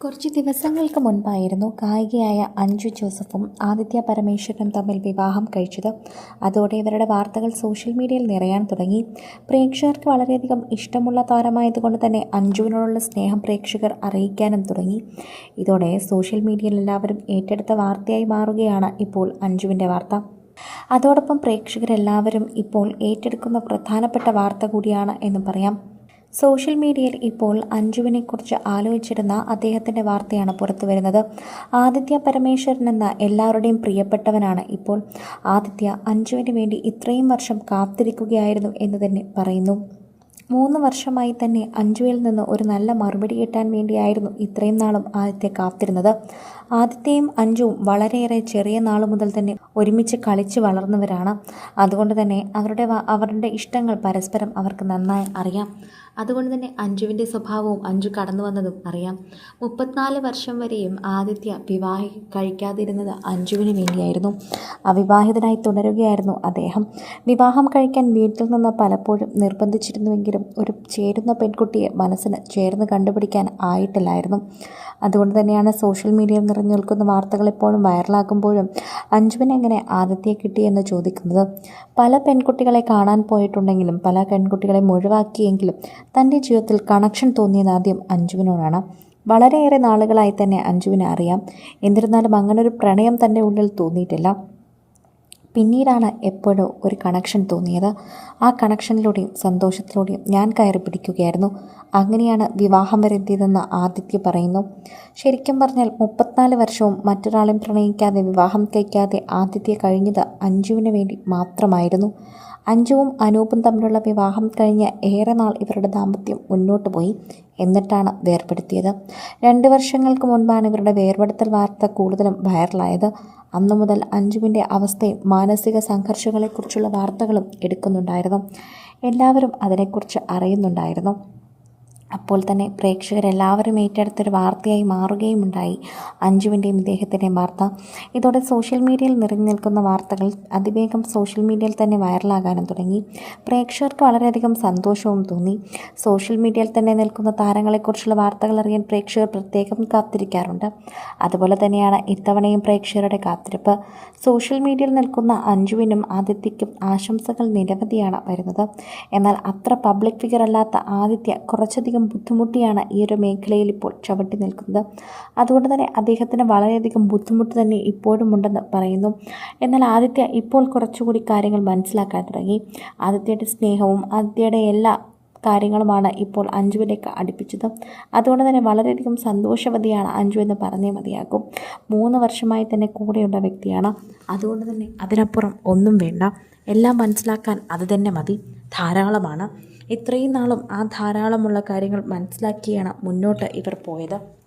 കുറച്ച് ദിവസങ്ങൾക്ക് മുൻപായിരുന്നു ഗായികയായ അഞ്ജു ജോസഫും ആദിത്യ പരമേശ്വരനും തമ്മിൽ വിവാഹം കഴിച്ചത്. അതോടെ ഇവരുടെ വാർത്തകൾ സോഷ്യൽ മീഡിയയിൽ നിറയാൻ തുടങ്ങി. പ്രേക്ഷകർക്ക് വളരെയധികം ഇഷ്ടമുള്ള താരമായതുകൊണ്ട് തന്നെ അഞ്ജുവിനോടുള്ള സ്നേഹം പ്രേക്ഷകർ അറിയിക്കാനും തുടങ്ങി. ഇതോടെ സോഷ്യൽ മീഡിയയിൽ എല്ലാവരും ഏറ്റെടുത്ത വാർത്തയായി മാറുകയാണ് ഇപ്പോൾ അഞ്ജുവിന്റെ വാർത്ത. അതോടൊപ്പം പ്രേക്ഷകരെല്ലാവരും ഇപ്പോൾ ഏറ്റെടുക്കുന്ന പ്രധാനപ്പെട്ട വാർത്ത കൂടിയാണ് എന്ന് പറയാം. സോഷ്യൽ മീഡിയയിൽ ഇപ്പോൾ അഞ്ജുവിനെക്കുറിച്ച് ആലോചിച്ചിരുന്ന അദ്ദേഹത്തിന്റെ വാർത്തയാണ് പുറത്തു വരുന്നത്. ആദിത്യ പരമേശ്വരൻ എന്ന എല്ലാവരുടെയും പ്രിയപ്പെട്ടവനാണ് ഇപ്പോൾ. ആദിത്യ അഞ്ജുവിന് വേണ്ടി ഇത്രയും വർഷം കാത്തിരിക്കുകയായിരുന്നു എന്ന് തന്നെ പറയുന്നു. മൂന്ന് വർഷമായി തന്നെ അഞ്ജുവിൽ നിന്ന് ഒരു നല്ല മറുപടി കിട്ടാൻ വേണ്ടിയായിരുന്നു ഇത്രയും നാളും ആദിത്യ കാത്തിരുന്നത്. ആദിത്യയും അഞ്ജുവും വളരെയേറെ ചെറിയ നാൾ മുതൽ തന്നെ ഒരുമിച്ച് കളിച്ച് വളർന്നവരാണ്. അതുകൊണ്ട് തന്നെ അവരുടെ അവരുടെ ഇഷ്ടങ്ങൾ പരസ്പരം അവർക്ക് നന്നായി അറിയാം. അതുകൊണ്ട് തന്നെ അഞ്ജുവിന്റെ സ്വഭാവവും അഞ്ജു കടന്നു വന്നതും അറിയാം. മുപ്പത്തിനാല് വർഷം വരെയും ആദിത്യ വിവാഹി കഴിക്കാതിരുന്നത് അഞ്ജുവിന് വേണ്ടിയായിരുന്നു. അവിവാഹിതനായി തുടരുകയായിരുന്നു അദ്ദേഹം. വിവാഹം കഴിക്കാൻ വീട്ടിൽ നിന്ന് പലപ്പോഴും നിർബന്ധിച്ചിരുന്നുവെങ്കിലും ഒരു ചേരുന്ന പെൺകുട്ടിയെ മനസ്സിന് ചേർന്ന് കണ്ടുപിടിക്കാൻ ആയിട്ടില്ലായിരുന്നു. അതുകൊണ്ട് തന്നെയാണ് സോഷ്യൽ മീഡിയയിൽ നിറഞ്ഞു നിൽക്കുന്ന വാർത്തകൾ എപ്പോഴും വൈറലാകുമ്പോഴും അഞ്ജുവിനെ എങ്ങനെ ആദിത്യയെ കിട്ടിയെന്ന് ചോദിക്കുന്നത്. പല പെൺകുട്ടികളെ കാണാൻ പോയിട്ടുണ്ടെങ്കിലും പല പെൺകുട്ടികളെ ഒഴിവാക്കിയെങ്കിലും തന്റെ ജീവിതത്തിൽ കണക്ഷൻ തോന്നിയത് ആദ്യം അഞ്ജുവിനോടാണ്. വളരെയേറെ നാളുകളായി തന്നെ അഞ്ജുവിനെ അറിയാം. എന്നിരുന്നാലും അങ്ങനൊരു പ്രണയം തന്റെ ഉള്ളിൽ തോന്നിയിട്ടില്ല. പിന്നീടാണ് എപ്പോഴോ ഒരു കണക്ഷൻ തോന്നിയത്. ആ കണക്ഷനിലൂടെയും സന്തോഷത്തിലൂടെയും ഞാൻ കയറി പിടിക്കുകയായിരുന്നു. അങ്ങനെയാണ് വിവാഹം വരെ എത്തിയതെന്ന് ആദിത്യ പറയുന്നു. ശരിക്കും പറഞ്ഞാൽ മുപ്പത്തിനാല് വർഷവും മറ്റൊരാളെയും പ്രണയിക്കാതെ വിവാഹം കഴിക്കാതെ ആദിത്യ കഴിഞ്ഞത് അഞ്ജുവിന് വേണ്ടി മാത്രമായിരുന്നു. അഞ്ജുവും അനൂപും തമ്മിലുള്ള വിവാഹം കഴിഞ്ഞ് ഏറെ നാൾ ഇവരുടെ ദാമ്പത്യം മുന്നോട്ട് പോയി. എന്നിട്ടാണ് വേർപെടുത്തിയത് രണ്ട് വർഷങ്ങൾക്ക് മുൻപാണ് ഇവരുടെ വേർപെടുത്തൽ വാർത്ത കൂടുതലും വൈറലായത്. അന്നു മുതൽ അഞ്ജുവിന്റെ അവസ്ഥയും മാനസിക സംഘർഷങ്ങളെക്കുറിച്ചുള്ള വാർത്തകളും എടുക്കുന്നുണ്ടായിരുന്നു. എല്ലാവരും അതിനെക്കുറിച്ച് അറിയുന്നുണ്ടായിരുന്നു. അപ്പോൾ തന്നെ പ്രേക്ഷകരെല്ലാവരും ഏറ്റെടുത്തൊരു വാർത്തയായി മാറുകയും ഉണ്ടായി അഞ്ജുവിന്റെയും ഇദ്ദേഹത്തിന്റെയും വാർത്ത. ഇതോടെ സോഷ്യൽ മീഡിയയിൽ നിറഞ്ഞു നിൽക്കുന്ന വാർത്തകൾ അതിവേഗം സോഷ്യൽ മീഡിയയിൽ തന്നെ വൈറലാകാനും തുടങ്ങി. പ്രേക്ഷകർക്ക് വളരെയധികം സന്തോഷവും തോന്നി. സോഷ്യൽ മീഡിയയിൽ തന്നെ നിൽക്കുന്ന താരങ്ങളെക്കുറിച്ചുള്ള വാർത്തകൾ അറിയാൻ പ്രേക്ഷകർ പ്രത്യേകം കാത്തിരിക്കാറുണ്ട്. അതുപോലെ തന്നെയാണ് ഇത്തവണയും പ്രേക്ഷകരുടെ കാത്തിരിപ്പ്. സോഷ്യൽ മീഡിയയിൽ നിൽക്കുന്ന അഞ്ജുവിനും ആദിത്യയ്ക്കും ആശംസകൾ നിരവധിയാണ് വരുന്നത്. എന്നാൽ അത്ര പബ്ലിക് ഫിഗർ അല്ലാത്ത ആദിത്യ കുറച്ചധികം ബുദ്ധിമുട്ടിയാണ് ഈ ഒരു മേഖലയിൽ ഇപ്പോൾ ചവിട്ടി നിൽക്കുന്നത്. അതുകൊണ്ട് തന്നെ അദ്ദേഹത്തിന് വളരെയധികം ബുദ്ധിമുട്ട് തന്നെ ഇപ്പോഴും ഉണ്ടെന്ന് പറയുന്നു. എന്നാൽ ആദിത്യ ഇപ്പോൾ കുറച്ചുകൂടി കാര്യങ്ങൾ മനസ്സിലാക്കാൻ തുടങ്ങി. ആദിത്യയുടെ സ്നേഹവും ആദിത്യയുടെ എല്ലാ കാര്യങ്ങളുമാണ് ഇപ്പോൾ അഞ്ജുവിലേക്ക് അടുപ്പിച്ചത്. അതുകൊണ്ട് തന്നെ വളരെയധികം സന്തോഷവതിയാണ് അഞ്ജു എന്ന് പറഞ്ഞേ മതിയാകും. മൂന്ന് വർഷമായി തന്നെ കൂടെയുള്ള വ്യക്തിയാണ്. അതുകൊണ്ട് തന്നെ അതിനപ്പുറം ഒന്നും വേണ്ട. എല്ലാം മനസ്സിലാക്കാൻ അത് തന്നെ മതി. ധാരാളമാണ്. ഇത്രയും നാളും ആ ധാരാളമുള്ള കാര്യങ്ങൾ മനസ്സിലാക്കിയാണ് മുന്നോട്ട് ഇവർ പോയത്.